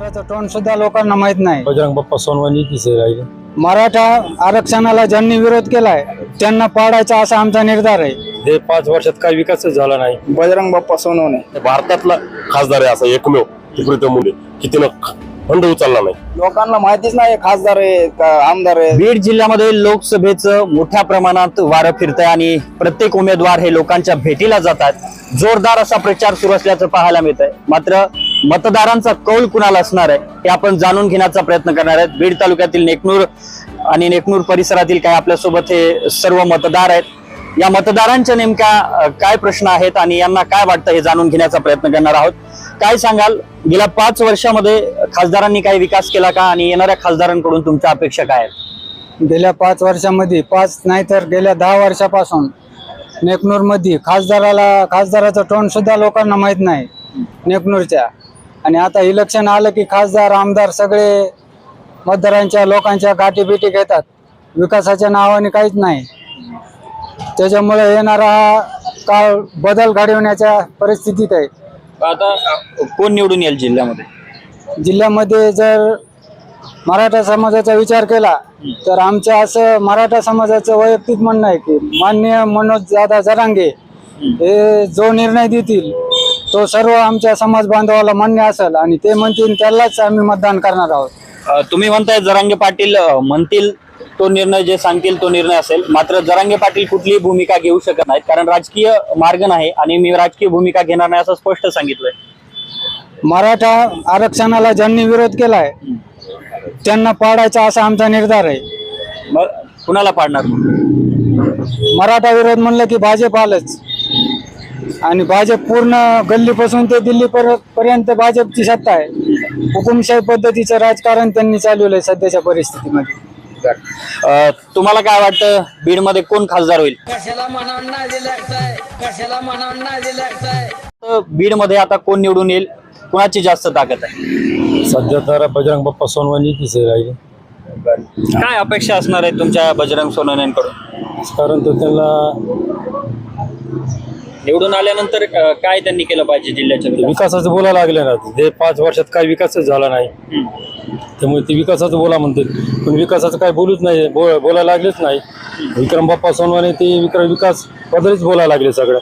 खासदाराचं तोंड सुद्धा लोकांना माहीत नाही. बजरंग बाप्पा सोनवणी तिथे राहिले. मराठा आरक्षणाला ज्यांनी विरोध केलाय त्यांना पाडायचा असा आमचा निर्धार आहे. हे पाच वर्षात काही विकासच झाला नाही. बजरंग बाप्पा सोनवणे. भारतातला खासदार आहे असा एकमेव की प्रीतम मुंडे की तिनं फंड उचलला नाही. लोकांना माहितीच नाही खासदार आहे का आमदार आहे. बीड जिल्ह्यामध्ये लोकसभेचं मोठ्या प्रमाणात वारं फिरतंय आणि प्रत्येक उमेदवार हे लोकांच्या भेटीला जातात. जोरदार असा प्रचार सुरू असल्याचं पाहायला मिळत आहे मात्र मतदारांचा कौल कुणाला असणार आहे हे आपण जाणून घेण्याचा प्रयत्न करणार आहेत. बीड तालुक्यातील नेकनूर आणि नेकनूर परिसरातील काय आपल्यासोबत हे सर्व मतदार आहेत. या मतदारांच्या नेमक्या काय प्रश्न आहेत आणि यांना काय वाटतं हे जाणून घेण्याचा प्रयत्न करणार आहोत. काय सांगाल? गेल्या पाच वर्षामध्ये खासदारांनी काही विकास केला का आणि येणाऱ्या खासदारांकडून तुमच्या अपेक्षा काय आहेत? गेल्या पाच वर्षामध्ये पाच नाही तर गेल्या दहा वर्षापासून नेकनूरमध्ये खासदाराला खासदाराचं तोंड सुद्धा लोकांना माहीत नाही नेकनूरच्या. आणि आता इलेक्शन आलं की खासदार आमदार सगळे मतदारांच्या लोकांच्या गाठी बिटी घेतात. विकासाच्या नावाने काहीच नाही. त्याच्यामुळे येणारा हा काळ बदल घडवण्याच्या परिस्थितीत आहे. आता कोण निवडून येईल जिल्ह्यामध्ये? जिल्ह्यामध्ये जर मराठा समाजाचा विचार केला तर आमच्या असं मराठा समाजाचं वैयक्तिक म्हणणं आहे की मान्य मनोज दादा जरांगे हे जो निर्णय देतील तो सर्व आमच्या समाज बांधवाला मान्य असेल आणि ते म्हणतील त्यालाच आम्ही मतदान करणार आहोत. अ, तुम्ही म्हणताय जरांगे पाटील अ, म्हणतील तो निर्णय जे सांगतील तो निर्णय असेल. मात्र जरांगे पाटील कुठलीही भूमिका घेऊ शकत नाहीत कारण राजकीय मार्ग नाही आणि मी राजकीय भूमिका घेणार नाही असं स्पष्ट सांगितलंय. मराठा आरक्षणाला ज्यांनी विरोध केलाय त्यांना पाडायचा असा आमचा निर्धार आहे. मग कुणाला पाडणार? मराठा विरोध म्हणलं की भाजप आलंच आणि भाजप पूर्ण गल्लीपासून ते दिल्ली पर- पर्यंत भाजपची सत्ता आहे. हुकुमशाही पद्धतीचं राजकारण त्यांनी चालवलंय सध्याच्या परिस्थितीमध्ये. अ, तुम्हाला काय वाटतं? बीडमध्ये कोण खासदार होईल? तर बीडमध्ये आता कोण निवडून येईल? कुणाची जास्त ताकद आहे? सध्या तर बजरंग बाप्पा सोनवणी तिथे राहिले. काय अपेक्षा असणार आहे तुमच्या बजरंग सोनवणेंकडून? कारण तो त्यांना निवडून आल्यानंतर अ, काय त्यांनी केलं पाहिजे जिल्ह्याच्या विकासात? विकासाचं बोलायला लागले ना. हे पाच वर्षात काही विकासच झाला नाही. त्यामुळे ते विकासाचं बोला म्हणते. पण विकासाचं काय बोलूच नाही. बो बोलायला लागलेच नाही. विक्रम बाप्पा सोनवाने ते विक्रम विकास बद्दलच बोलायला लागले सगळं.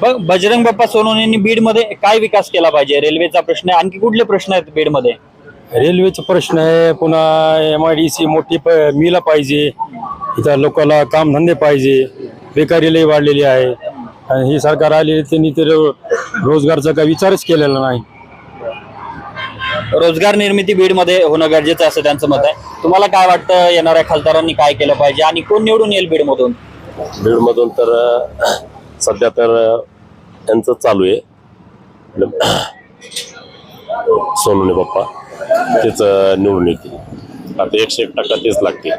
बघ बजरंग बाप्पा सोनवणेंनी बीडमध्ये काय विकास केला पाहिजे? रेल्वेचा प्रश्न आहे. आणखी कुठले प्रश्न आहेत बीडमध्ये? रेल्वेचे प्रश्न आहे पुन्हा एम आय डी सी मोठी प मिला पाहिजे. इथं लोकांना कामधंदे पाहिजे. बेकारी लई वाढलेली आहे. आणि ही सरकार आली त्यांनी तर रोजगारचा काही विचारच केलेला नाही. रोजगार निर्मिती बीडमध्ये होणं गरजेचं असं त्यांचं मत आहे. तुम्हाला काय वाटतं येणाऱ्या खासदारांनी काय केलं पाहिजे आणि कोण निवडून येईल बीडमधून? बीडमधून तर सध्या तर अं, यांचं चालू आहे. सोनवणे बाप्पा तेच निवडून येतील. आता एकशे एक टक्का तेच लागतील.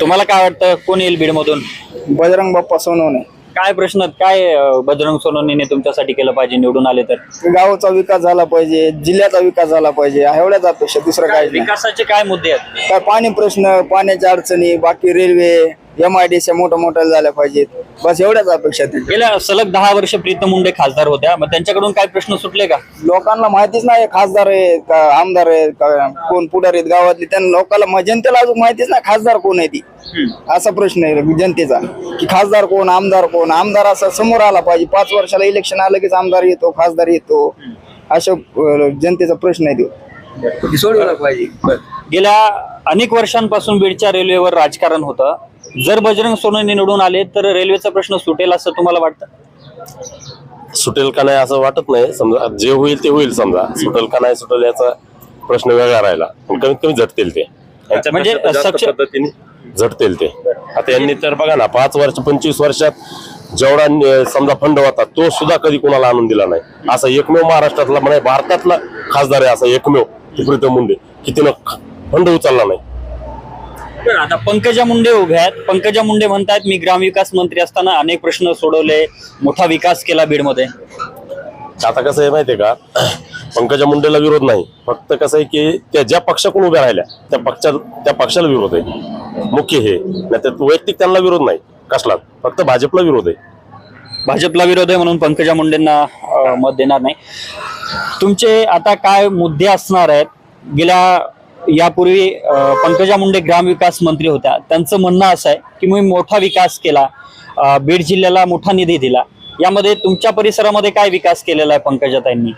तुम्हाला काय वाटतं कोण येईल बीडमधून? बजरंग बाप्पा सोनवणे. काय प्रश्न आहेत? काय अं, बजरंग सोनवणेने तुमच्यासाठी केलं पाहिजे निवडून आले तर? गावाचा विकास झाला पाहिजे जिल्ह्याचा विकास झाला पाहिजे एवढ्याच अपेक्षा दुसरं काय नाही. विकासाचे काय मुद्दे आहेत? काय पाणी प्रश्न पाण्याच्या अडचणी बाकी रेल्वे एम आय डी मोठ्या मोठ्या झाल्या पाहिजेत बस एवढ्याच अपेक्षा आहेत. गेल्या सलग दहा वर्ष प्रीतम मुंडे खासदार होत्या. मग त्यांच्याकडून काय प्रश्न सुटले का? लोकांना माहितीच नाही खासदार आहे का आमदार आहे का कोण पुढारी आहेत गावातली. त्यांना लोकांना म- जनतेला अजून माहितीच नाही खासदार कोण आहे ती. असा प्रश्न आहे जनतेचा. की खासदार कोण आमदार कोण? आमदार असा समोर आला पाहिजे. पाच वर्षाला इलेक्शन आलं की आमदार येतो खासदार येतो. अशा अं, जनतेचा प्रश्न आहे तो. सोडवला पाहिजे. गेल्या अनेक वर्षांपासून बीडच्या रेल्वेवर राजकारण होतं. जर बजरंग सोनवणे निवडून आले तर रेल्वेचा प्रश्न सुटेल असं तुम्हाला वाटतं? सुटेल का नाही असं वाटत नाही. समजा जे होईल ते होईल समजा. सुटेल का नाही सुटेल याचा प्रश्न वेगळा राहिला. पण कमीत कमी झटतील ते. म्हणजे पद्धतीने झटतील ते. आता यांनी तर बघा ना पाच वर्ष पंचवीस वर्षात जेवढा समजा फंड होता तो सुद्धा कधी कोणाला आणून दिला नाही. असा एकमेव महाराष्ट्रातला म्हणजे भारतातला खासदार आहे असा एकमेव प्रीतम मुंडे की तिनं फंड उचलला नाही. बरं, आता पंकजा मुंडे उभ्या आहेत. पंकजा मुंडे म्हणतात मी ग्रामविकास मंत्री असताना अनेक प्रश्न सोडवले. मोठा विकास केला बीडमध्ये. आता कसं आहे माहितीये का? पंकजा मुंडेला विरोध नाही. फक्त कसं आहे की त्या ज्या पक्षाकडून उभ्या राहिल्या त्या पक्षा त्या पक्षाला विरोध आहे. मुख्य हे. नाही तर वैयक्तिक त्यांना विरोध नाही. कसलाच फक्त भाजपला विरोध आहे. भाजपला विरोध आहे म्हणून पंकजा मुंडेंना अं, मत देणार नाही. तुमचे आता काय मुद्दे असणार आहेत? गेल्या यापूर्वी पंकजा मुंडे ग्रामविकास मंत्री होत्या. त्यांचं म्हणणं असं आहे की मी मोठा विकास केला बीड जिल्ह्याला मोठा निधी दिला. यामध्ये तुमच्या परिसरामध्ये काय विकास केलेला आहे पंकजाताईंनी?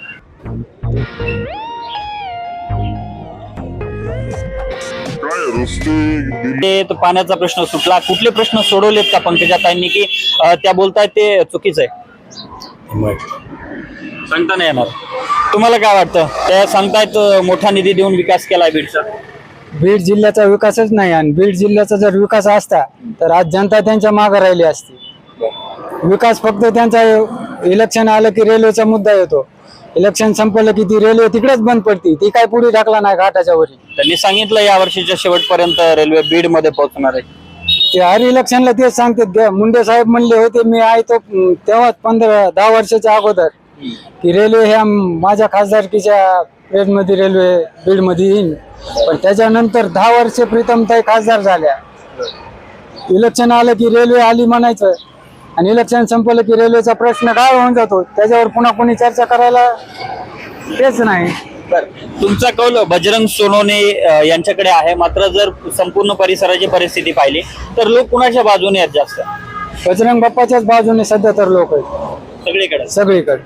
पाण्याचा प्रश्न सुटला. कुठले प्रश्न सोडवलेत का पंकजाताईंनी की त्या बोलतायत ते चुकीचं आहे? सांगता नाही येणार. तुम्हाला काय वाटतं? त्या सांगतायत मोठा निधी देऊन विकास केलाय बीडचा. बीड जिल्ह्याचा विकासच नाही आणि बीड जिल्ह्याचा जर विकास असता तर आज जनता त्यांच्या मागे राहिली असती. विकास फक्त त्यांचा इलेक्शन आलं की रेल्वेचा मुद्दा येतो. इलेक्शन संपलं की ती रेल्वे तिकडेच बंद पडती. ती काय पुढे टाकला नाही घाटाच्या वरी. त्यांनी सांगितलं या वर्षीच्या शेवटपर्यंत रेल्वे बीडमध्ये पोहोचणार आहे. ते हर इलेक्शनला तेच सांगतात. मुंडे साहेब म्हणले होते मी आहे तो तेव्हाच पंधरा दहा वर्षाच्या अगोदर. की रेल्वे ह्या माझ्या खासदारकीच्या मध्ये रेल्वे बीडमध्ये येईल पण त्याच्यानंतर दहा वर्षे प्रीतमताई खासदार झाल्या. इलेक्शन आलं की रेल्वे आली म्हणायचं. आणि इलेक्शन संपलं की रेल्वेचा प्रश्न काय होऊन जातो. त्याच्यावर पुन्हा कोणी चर्चा करायला तेच नाही. तुमचा कौल बजरंग अं, यांच्याकडे आहे. मात्र जर संपूर्ण परिसराची परिस्थिती पाहिली तर लोक कुणाच्या बाजूने आहेत जास्त? बजरंग बाप्पाच्याच बाजूने सध्या तर लोक आहेत. सगळीकडे. सगळीकडे.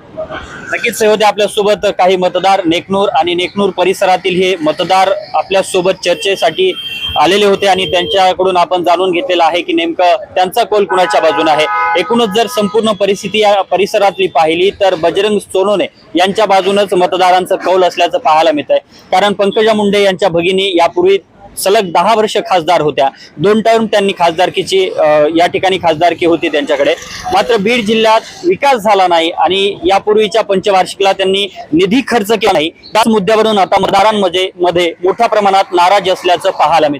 नक्कीच होते आपल्यासोबत काही मतदार नेकनूर आणि नेकनूर परिसरातील हे मतदार आपल्यासोबत चर्चेसाठी आलेले होते आणि त्यांच्याकडून आपण जाणून घेतलेलं आहे की नेमकं त्यांचा कौल कुणाच्या बाजूने आहे. एकूणच जर संपूर्ण परिस्थिती या परिसरातली पाहिली तर बजरंग सोनवणे यांच्या बाजूनच मतदारांचं कौल असल्याचं पाहायला मिळत आहे कारण पंकजा मुंडे यांच्या भगिनी यापूर्वी सलग दहा वर्ष खासदार होत्या. दोन टर्म त्यांनी खासदारकीची या ठिकाणी खासदारकी होती त्यांच्याकडे. मात्र बीड जिल्ह्यात विकास झाला नाही आणि यापूर्वीच्या पंचवार्षिकला त्यांनी निधी खर्च केला नाही. त्याच मुद्द्यावरून आता मतदारांमध्ये मध्ये मोठ्या प्रमाणात नाराजी असल्याचं पाहायला मिळतं.